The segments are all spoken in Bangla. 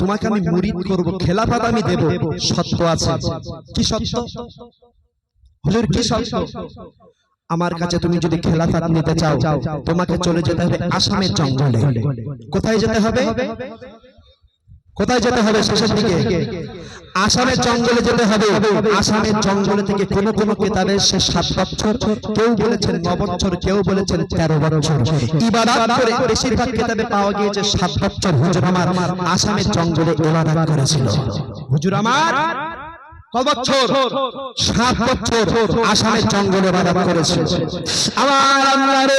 তোমাকে আমি মুরিদ আমি দেব। সত্য আছে। কি সত্য? হুজুর, কি সত্য? আমার কাছে তুমি যদি খেলাফাত নিতে চাও, তোমাকে চলে যেতে হবে আসামের জঙ্গলে। কোথায় যেতে হবে? কোথায় যেতে হবে শেষের দিকে? আসামের জঙ্গলে যেতে হবে। আসামের জঙ্গলে থেকে কোন কোন কিতাবে সে সাত বছর কেউ বলেছেন ন বছর কেউ বলেছেন তেরো বছর ইবাদত করে বেশিরভাগ কিতাবে পাওয়া গিয়েছে সাত বছর হুজুর আমার আসামের জঙ্গলে ইবাদত করেছিল। হুজুর আমার বছর সাত বছর আসামের জঙ্গলে ইবাদত করেছিল। আমার আল্লাহর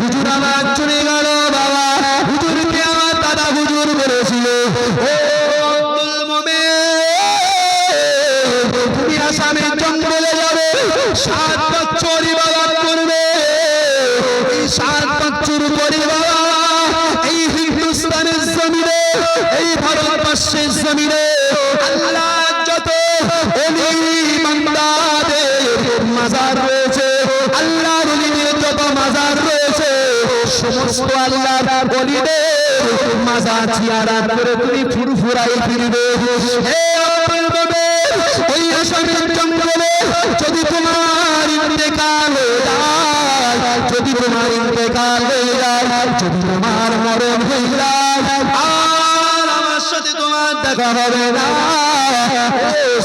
হুজুর আমার চলে গেল বাবা। হুজুরকে সাত বছর পরে বাবা। এই হিন্দুস্তানের এই ভারতবর্ষের জমিনে মাজার রয়েছে, আল্লাহর যত মাজার রয়েছে, সমস্ত আল্লাহর অলিদের মাজার জিয়ারাত করে তুমি ফুরফুরাই ফিরবে। ওই আসামের জঙ্গলে যদি তোমার ইন্তেকাল হয়ে যায়, যদি তোমার মরণ হয়ে আমার না।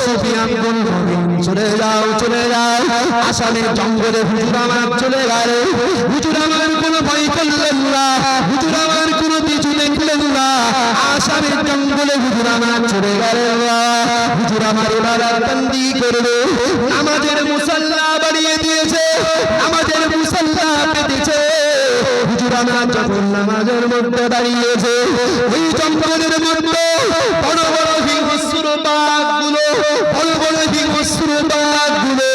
সুফিয়ান কোন চলে যাও চলে যাও। আসামের জঙ্গলে হুজুর আমার চলে গেল। হুজুর আমার কোনো ভয় করলেন না। হুজুর আমার কোনো কিছু দেখলেন না। আসামের জঙ্গলে হুজুর আমার চলে গেলেন না হুজুর আমার ইবাদত বন্দি করবে। হুজুর যখন নামাজের মধ্যে দাঁড়িয়েছে। ওই জঙ্গলের মধ্যে বড় বড় হিংস্র বাঘগুলো, বড় বড় হিংস্র বাঘগুলো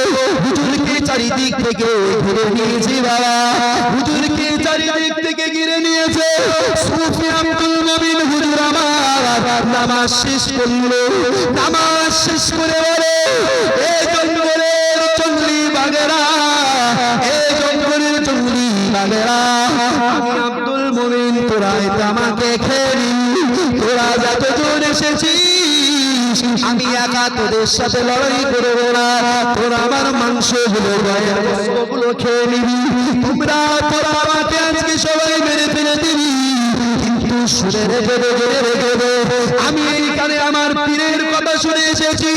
হুজুরকে চারিদিক থেকে ঘিরে নিয়েছে বাবা। হুজুরকে চারিদিক থেকে ঘিরে নিয়েছে। সুফি আব্দুল মুমিন হুজুর আমার নামাজ শেষ করল। নামাজ শেষ করে বলে এই জঙ্গলের জঙ্গলি বাগেরা আমি আব্দুল মুমিন তোরা এটা আমাকে খেয়ে নিলি। তোরা যতজন এসেছিস, আমি একা তোদের সাথে লড়াই না। আমার মাংস গায়ের খেয়ে নিবি। তোমরা তোরা আমাকে আজকে সবাই মেরে ফেলে দিবি। কিন্তু রেখে দে, জেনে রেখে দে, আমি এইখানে আমার পীরের কথা শুনে এসেছি।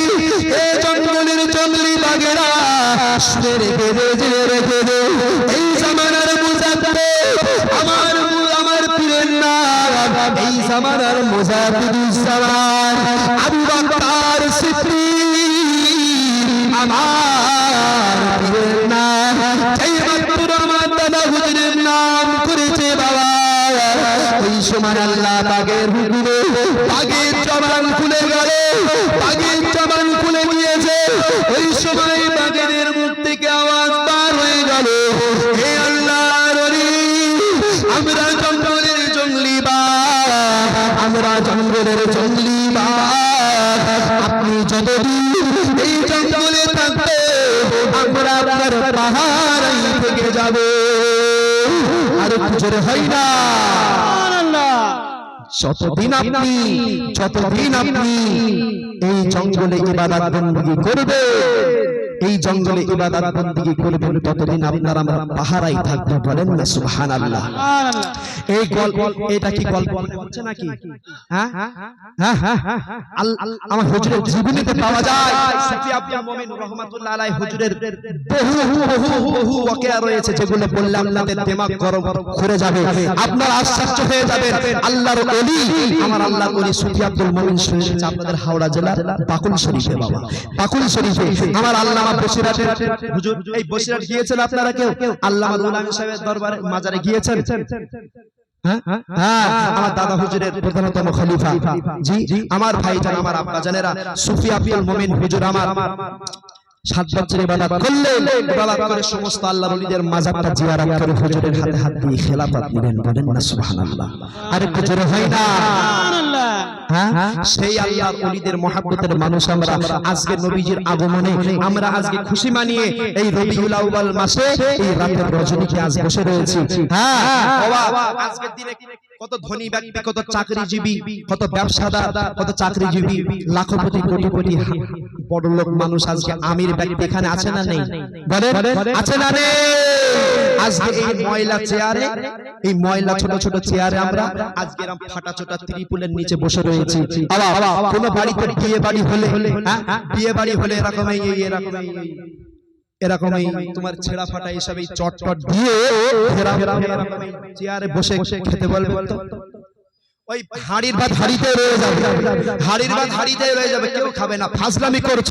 এ জঙ্গলের জঙ্গলি বাগেরা শুনে রেখে দে রেখে দে এই জামানার মুজাদ্দে আমার আমার পীরের নাম এই জামানার মুজাহিদুজ্জামান আবু বকর সিদ্দিক আমার না এই মাত্র আমার দাদা হুজুরের নাম করেছে বাবা। ওই আল্লাহ এই জঙ্গলে থাকতে আমরা আপনার পাহাড় থেকে যাব। আর জোরে হয় না। যতদিন আপনি যতদিন আপনি এই জঙ্গলে ইবাদত বন্দী করবে এই জঙ্গলে ইবাদত বন্দী করবেন ততদিন আপনার আমরা পাহারাই থাকবে বলেন না সুবহানাল্লাহ। এই গল্প এটা কি গল্প হচ্ছে নাকি? হ্যাঁ? হ্যাঁ? হ্যাঁ আমার হুজুরের জীবনীতে পাওয়া যায়। সুফি আব্দুল মুমিন রহমাতুল্লাহ আলাইহি হুজুরের বহু বহু বহু ওয়াকিয়া রয়েছে যেগুলো বললে আপনাদের দিমাগ গরম করে যাবে। আপনার আশ্চর্য হয়ে যাবে। আল্লাহর ওলি আমার আল্লাহর ওলি সুফি আব্দুল মুমিন শুনেছে আপনাদের হাওড়া জেলা বাকুল শরীফে বাবা। বাকুল শরীফে আমার আল্লামা বসিরাটের হুজুর এই বসিরাট গিয়েছেন আপনারা কেউ? আল্লামা উলামা সাহেবের দরবারে মাজারে গিয়েছেন? হ্যাঁ? হ্যাঁ, আমার দাদা হুজুরের প্রধানতম খলিফা। জি আমার ভাইজান আমার আব্বা জানেরা সুফি আব্দুল মুমিন হুজুর আমার। সাত বছর ইবাদত করলেন ইবাদত করে সমস্ত আল্লাহর ওলিদের মাজারটা জিয়ারত করে হুজুরের হাতে হাত দিয়ে খেলাফত নিলেন বলেন না সুবহানাল্লাহ। আরে জোরে হয় না। হ্যাঁ। সেই আল্লাহর অলিদের মহাব্বতের মানুষ আমরা। আজকে নবীজির আগমনে আমরা আজকে খুশি মানিয়ে এই মাসে এই রাতের আজ বসে রয়েছি। হ্যাঁ? কত ধনী ব্যক্তি, কত চাকরিজীবী, কত ব্যবসাদার, কত চাকরিজীবী, লাখপতি, কোটিপতি বড় লোক মানুষ আজকে আমির ব্যক্তি এখানে আছে না নেই? বলেন? আছে না নেই? আজকে এই ময়লা চেয়ারে এই ময়লা ছোট ছোট চেয়ারে আমরা আজকে এরকম ফাটা চোটা ত্রিপুলের নিচে বসে রয়েছি। কোন বাড়িতে বিয়ে বাড়ি হলে হ্যাঁ? বিয়ে বাড়ি হলে এরকম এই এরকম এরকম এই তোমার ছেঁড়া ফাটা এইসব এই চট দিয়ে চেয়ারে বসে খেতে বলবে তো? ওই হাড়ির ভাত হাড়িতে রয়ে যাবে। হাড়ির ভাত হাড়িতে রয়ে যাবে। কেউ খাবে না। ফাজলামি করছ?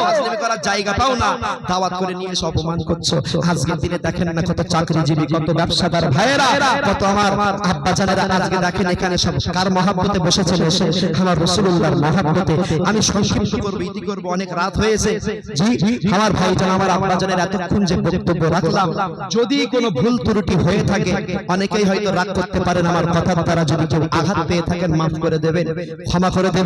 ফাজলামি করার জায়গা পাও না। দাওয়াত করে নিয়ে এসে অপমান করছ। আজকের দিনে দেখেন না কত চাকরিজীবী কত ব্যবসাদার ভাইয়েরা কত আমার আব্বা জানেরা আজকে দেখেন এখানে সব কার মহাব্বতে বসেছেন এসে আমার রসুল্লাহর মহাব্বতে আমি সংক্ষিপ্ত করব ইতি করব অনেক রাত হয়েছে। জি আমার ভাইজান আমার আব্বা জানের এতক্ষণ যে বক্তব্য রাখলাম যদি কোনো ভুল ত্রুটি হয়ে থাকে অনেকেই হয়তো রাগ করতে পারেন আমার কথার দ্বারা যদি কেউ আঘাত পেয়ে থাকেন মাফ করে দেবেন ক্ষমা করে দেবেন।